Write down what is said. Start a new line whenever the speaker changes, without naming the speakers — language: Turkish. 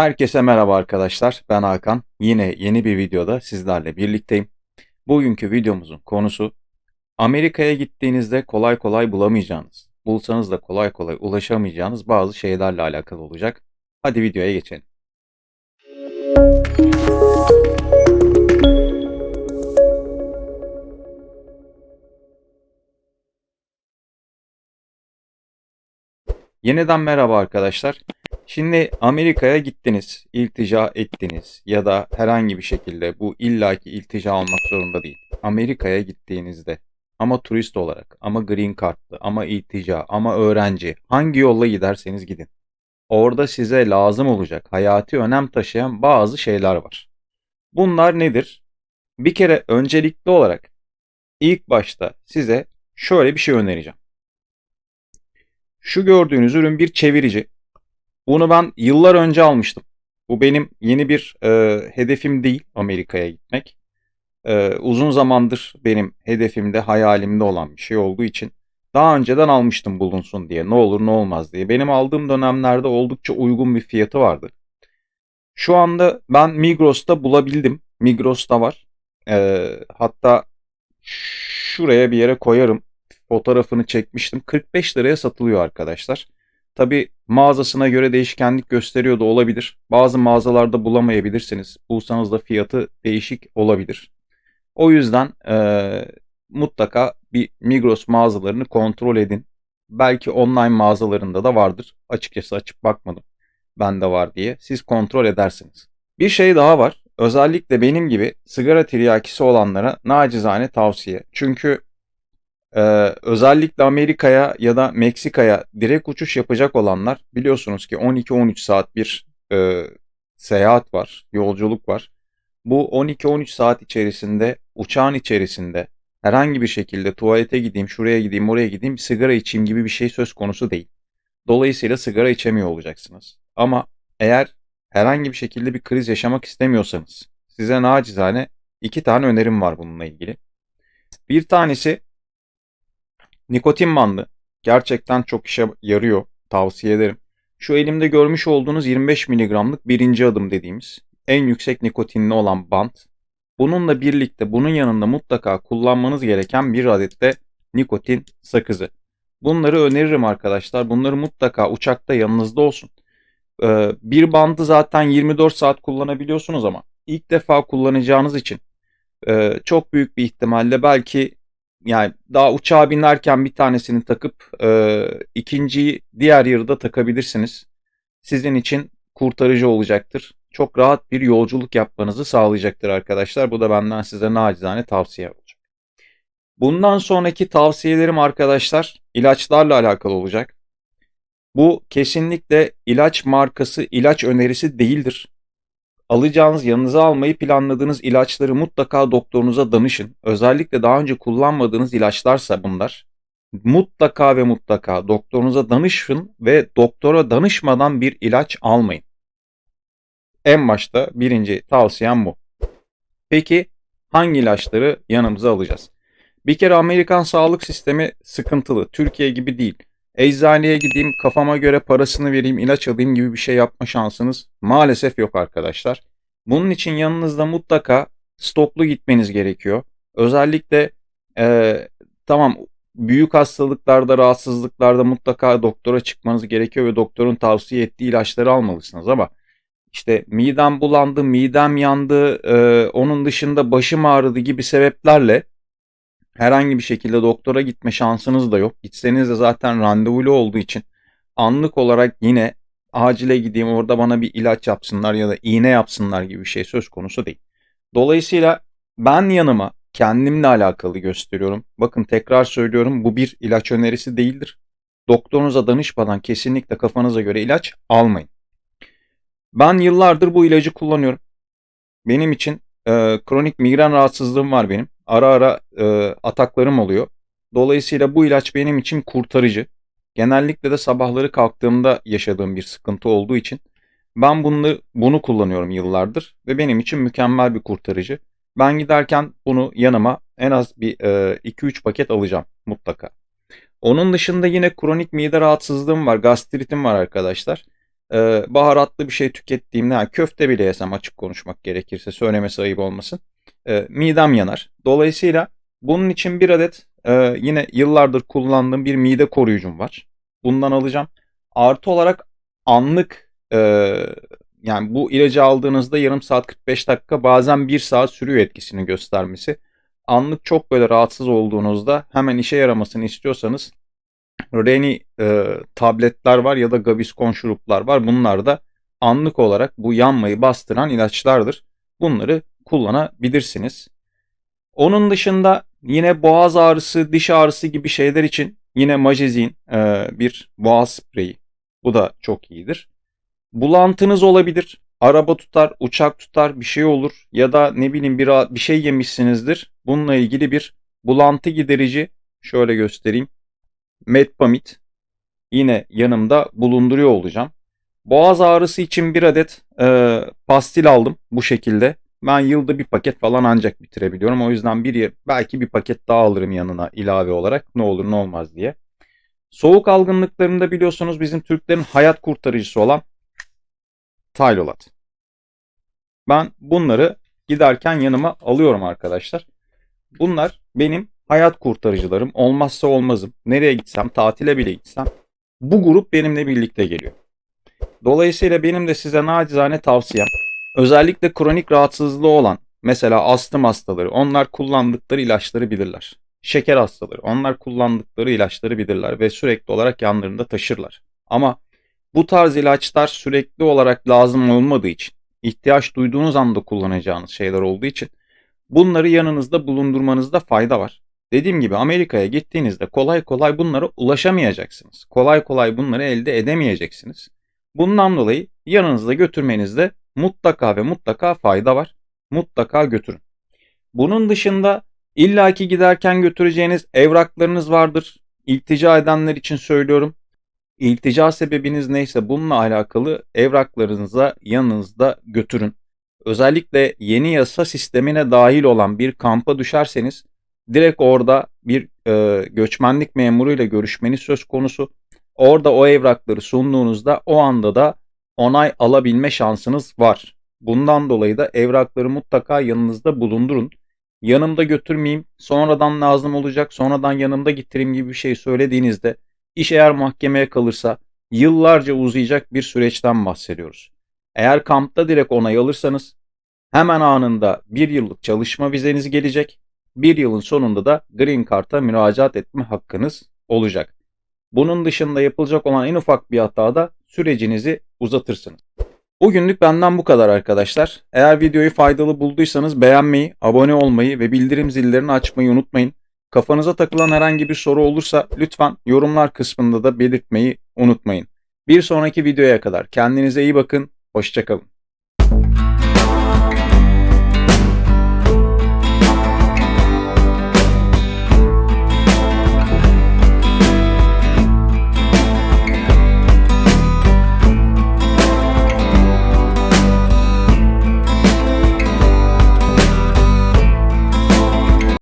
Herkese merhaba arkadaşlar. Ben Hakan. Yine yeni bir videoda sizlerle birlikteyim. Bugünkü videomuzun konusu Amerika'ya gittiğinizde kolay kolay bulamayacağınız, bulsanız da kolay kolay ulaşamayacağınız bazı şeylerle alakalı olacak. Hadi videoya geçelim. Yeniden merhaba arkadaşlar. Şimdi Amerika'ya gittiniz, iltica ettiniz ya da herhangi bir şekilde bu illaki iltica olmak zorunda değil. Amerika'ya gittiğinizde ama turist olarak, ama green card'lı, ama iltica, ama öğrenci hangi yolla giderseniz gidin. Orada size lazım olacak, hayati önem taşıyan bazı şeyler var. Bunlar nedir? Bir kere öncelikli olarak ilk başta size şöyle bir şey önereceğim. Şu gördüğünüz ürün bir çevirici. Bunu ben yıllar önce almıştım. Bu benim yeni bir e, hedefim değil Amerika'ya gitmek. E, uzun zamandır benim hedefimde, hayalimde olan bir şey olduğu için daha önceden almıştım bulunsun diye. Ne olur ne olmaz diye. Benim aldığım dönemlerde oldukça uygun bir fiyatı vardı. Şu anda ben Migros'ta bulabildim. Migros'ta var. E, hatta şuraya bir yere koyarım. Fotoğrafını çekmiştim. 45 liraya satılıyor arkadaşlar. Tabi mağazasına göre değişkenlik gösteriyor da olabilir. Bazı mağazalarda bulamayabilirsiniz. Bulsanız da fiyatı değişik olabilir. O yüzden e, mutlaka bir Migros mağazalarını kontrol edin. Belki online mağazalarında da vardır. Açıkçası açıp bakmadım. Bende var diye. Siz kontrol edersiniz. Bir şey daha var. Özellikle benim gibi sigara tiryakisi olanlara nacizane tavsiye. Çünkü ee, özellikle Amerika'ya ya da Meksika'ya direkt uçuş yapacak olanlar biliyorsunuz ki 12-13 saat bir e, seyahat var, yolculuk var. Bu 12-13 saat içerisinde uçağın içerisinde herhangi bir şekilde tuvalete gideyim, şuraya gideyim, oraya gideyim, sigara içeyim gibi bir şey söz konusu değil. Dolayısıyla sigara içemiyor olacaksınız. Ama eğer herhangi bir şekilde bir kriz yaşamak istemiyorsanız size nacizane iki tane önerim var bununla ilgili. Bir tanesi Nikotin bandı. Gerçekten çok işe yarıyor. Tavsiye ederim. Şu elimde görmüş olduğunuz 25 miligramlık birinci adım dediğimiz en yüksek nikotinli olan bant. Bununla birlikte bunun yanında mutlaka kullanmanız gereken bir adet de nikotin sakızı. Bunları öneririm arkadaşlar. Bunları mutlaka uçakta yanınızda olsun. Ee, bir bandı zaten 24 saat kullanabiliyorsunuz ama ilk defa kullanacağınız için e, çok büyük bir ihtimalle belki yani daha uçağa binerken bir tanesini takıp e, ikinciyi diğer yarıda takabilirsiniz. Sizin için kurtarıcı olacaktır. Çok rahat bir yolculuk yapmanızı sağlayacaktır arkadaşlar. Bu da benden size nacizane tavsiye olacak. Bundan sonraki tavsiyelerim arkadaşlar ilaçlarla alakalı olacak. Bu kesinlikle ilaç markası, ilaç önerisi değildir alacağınız, yanınıza almayı planladığınız ilaçları mutlaka doktorunuza danışın. Özellikle daha önce kullanmadığınız ilaçlarsa bunlar. Mutlaka ve mutlaka doktorunuza danışın ve doktora danışmadan bir ilaç almayın. En başta birinci tavsiyem bu. Peki hangi ilaçları yanımıza alacağız? Bir kere Amerikan sağlık sistemi sıkıntılı. Türkiye gibi değil. Eczaneye gideyim, kafama göre parasını vereyim, ilaç alayım gibi bir şey yapma şansınız maalesef yok arkadaşlar. Bunun için yanınızda mutlaka stoklu gitmeniz gerekiyor. Özellikle e, tamam büyük hastalıklarda, rahatsızlıklarda mutlaka doktora çıkmanız gerekiyor ve doktorun tavsiye ettiği ilaçları almalısınız ama işte midem bulandı, midem yandı, e, onun dışında başım ağrıdı gibi sebeplerle herhangi bir şekilde doktora gitme şansınız da yok. Gitseniz de zaten randevulu olduğu için anlık olarak yine acile gideyim orada bana bir ilaç yapsınlar ya da iğne yapsınlar gibi bir şey söz konusu değil. Dolayısıyla ben yanıma kendimle alakalı gösteriyorum. Bakın tekrar söylüyorum bu bir ilaç önerisi değildir. Doktorunuza danışmadan kesinlikle kafanıza göre ilaç almayın. Ben yıllardır bu ilacı kullanıyorum. Benim için e, kronik migren rahatsızlığım var benim ara ara e, ataklarım oluyor. Dolayısıyla bu ilaç benim için kurtarıcı. Genellikle de sabahları kalktığımda yaşadığım bir sıkıntı olduğu için ben bunu bunu kullanıyorum yıllardır ve benim için mükemmel bir kurtarıcı. Ben giderken bunu yanıma en az bir 2-3 e, paket alacağım mutlaka. Onun dışında yine kronik mide rahatsızlığım var, gastritim var arkadaşlar. e, baharatlı bir şey tükettiğimde yani köfte bile yesem açık konuşmak gerekirse söylemesi ayıp olmasın. E, midem yanar. Dolayısıyla bunun için bir adet e, yine yıllardır kullandığım bir mide koruyucum var. Bundan alacağım. Artı olarak anlık e, yani bu ilacı aldığınızda yarım saat 45 dakika bazen 1 saat sürüyor etkisini göstermesi. Anlık çok böyle rahatsız olduğunuzda hemen işe yaramasını istiyorsanız Reni e, tabletler var ya da Gaviscon şuruplar var. Bunlar da anlık olarak bu yanmayı bastıran ilaçlardır. Bunları kullanabilirsiniz. Onun dışında yine boğaz ağrısı, diş ağrısı gibi şeyler için yine Majezin e, bir boğaz spreyi. Bu da çok iyidir. Bulantınız olabilir. Araba tutar, uçak tutar, bir şey olur ya da ne bileyim bir, bir şey yemişsinizdir. Bununla ilgili bir bulantı giderici şöyle göstereyim. Metpamit yine yanımda bulunduruyor olacağım. Boğaz ağrısı için bir adet e, pastil aldım bu şekilde. Ben yılda bir paket falan ancak bitirebiliyorum. O yüzden bir belki bir paket daha alırım yanına ilave olarak ne olur ne olmaz diye. Soğuk algınlıklarında biliyorsunuz bizim Türklerin hayat kurtarıcısı olan Tylolat. Ben bunları giderken yanıma alıyorum arkadaşlar. Bunlar benim hayat kurtarıcılarım. Olmazsa olmazım. Nereye gitsem, tatile bile gitsem bu grup benimle birlikte geliyor. Dolayısıyla benim de size nacizane tavsiyem özellikle kronik rahatsızlığı olan mesela astım hastaları onlar kullandıkları ilaçları bilirler. Şeker hastaları onlar kullandıkları ilaçları bilirler ve sürekli olarak yanlarında taşırlar. Ama bu tarz ilaçlar sürekli olarak lazım olmadığı için, ihtiyaç duyduğunuz anda kullanacağınız şeyler olduğu için bunları yanınızda bulundurmanızda fayda var. Dediğim gibi Amerika'ya gittiğinizde kolay kolay bunlara ulaşamayacaksınız. Kolay kolay bunları elde edemeyeceksiniz. Bundan dolayı yanınızda götürmenizde mutlaka ve mutlaka fayda var. Mutlaka götürün. Bunun dışında illaki giderken götüreceğiniz evraklarınız vardır. İltica edenler için söylüyorum. İltica sebebiniz neyse bununla alakalı evraklarınıza yanınızda götürün. Özellikle yeni yasa sistemine dahil olan bir kampa düşerseniz direkt orada bir e, göçmenlik memuruyla görüşmeniz söz konusu. Orada o evrakları sunduğunuzda o anda da onay alabilme şansınız var. Bundan dolayı da evrakları mutlaka yanınızda bulundurun. Yanımda götürmeyeyim, sonradan lazım olacak, sonradan yanımda getireyim gibi bir şey söylediğinizde iş eğer mahkemeye kalırsa yıllarca uzayacak bir süreçten bahsediyoruz. Eğer kampta direkt onay alırsanız hemen anında bir yıllık çalışma vizeniz gelecek bir yılın sonunda da Green Card'a müracaat etme hakkınız olacak. Bunun dışında yapılacak olan en ufak bir hatada sürecinizi uzatırsınız. Bugünlük benden bu kadar arkadaşlar. Eğer videoyu faydalı bulduysanız beğenmeyi, abone olmayı ve bildirim zillerini açmayı unutmayın. Kafanıza takılan herhangi bir soru olursa lütfen yorumlar kısmında da belirtmeyi unutmayın. Bir sonraki videoya kadar kendinize iyi bakın, hoşçakalın.